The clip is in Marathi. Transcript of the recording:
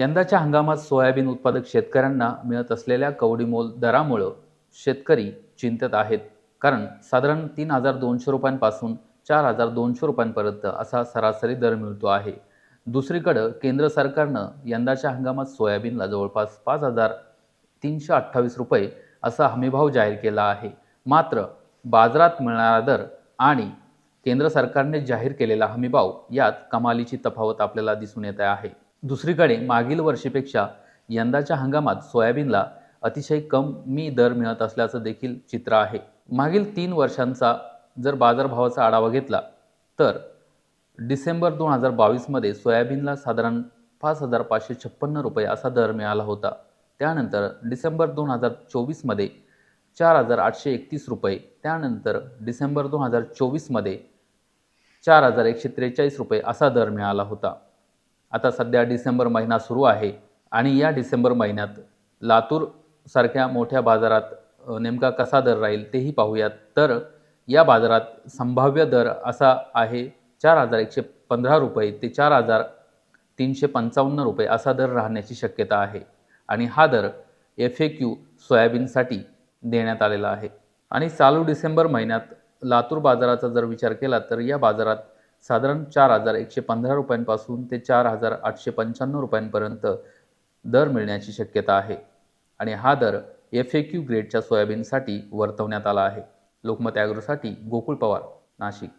यंदाच्या हंगामात सोयाबीन उत्पादक शेतकऱ्यांना मिळत असलेल्या कवडीमोल दरामुळं शेतकरी चिंतेत आहेत. कारण साधारण तीन हजार दोनशे रुपयांपासून चार हजार दोनशे रुपयांपर्यंत असा सरासरी दर मिळतो आहे. दुसरीकडं केंद्र सरकारनं यंदाच्या हंगामात सोयाबीनला जवळपास पाच हजार तीनशे अठ्ठावीस रुपये असा हमीभाव जाहीर केला आहे. मात्र बाजारात मिळणारा दर आणि केंद्र सरकारने जाहीर केलेला हमीभाव यात कमालीची तफावत आपल्याला दिसून येत आहे. दुसरीकडे मागील वर्षीपेक्षा यंदाच्या हंगामात सोयाबीनला अतिशय कमी दर मिळत असल्याचं देखील चित्र आहे. मागील तीन वर्षांचा जर बाजारभावाचा आढावा घेतला तर डिसेंबर दोन हजार बावीसमध्ये सोयाबीनला साधारण पाच हजार पाचशे छप्पन्न रुपये असा दर मिळाला होता. त्यानंतर डिसेंबर दोन हजार चोवीसमध्ये चार हजार आठशे एकतीस रुपये त्यानंतर डिसेंबर दोन हजार चोवीसमध्ये चार हजार एकशे त्रेचाळीस रुपये असा दर मिळाला होता. आता सध्या डिसेंबर महिना सुरू आहे आणि या डिसेंबर महिन्यात लातूरसारख्या मोठ्या बाजारात नेमका कसा दर राहील तेही पाहूयात. तर या बाजारात संभाव्य दर असा आहे चार हजार एकशे पंधरा रुपये ते चार हजार तीनशे पंचावन्न रुपये असा दर राहण्याची शक्यता आहे आणि हा दर एफ ए क्यू सोयाबीनसाठी देण्यात आलेला आहे. आणि चालू डिसेंबर महिन्यात लातूर बाजाराचा जर विचार केला तर या बाजारात साधारण चार हजार एकशे पंधरा रुपयांपासून ते चार हजार आठशे पंच्याण्णव रुपयांपर्यंत दर मिळण्याची शक्यता आहे. आणि हा दर एफ ए क्यू ग्रेडच्या सोयाबीनसाठी वर्तवण्यात आला आहे. लोकमत ॲग्रोसाठी गोकुळ पवार नाशिक.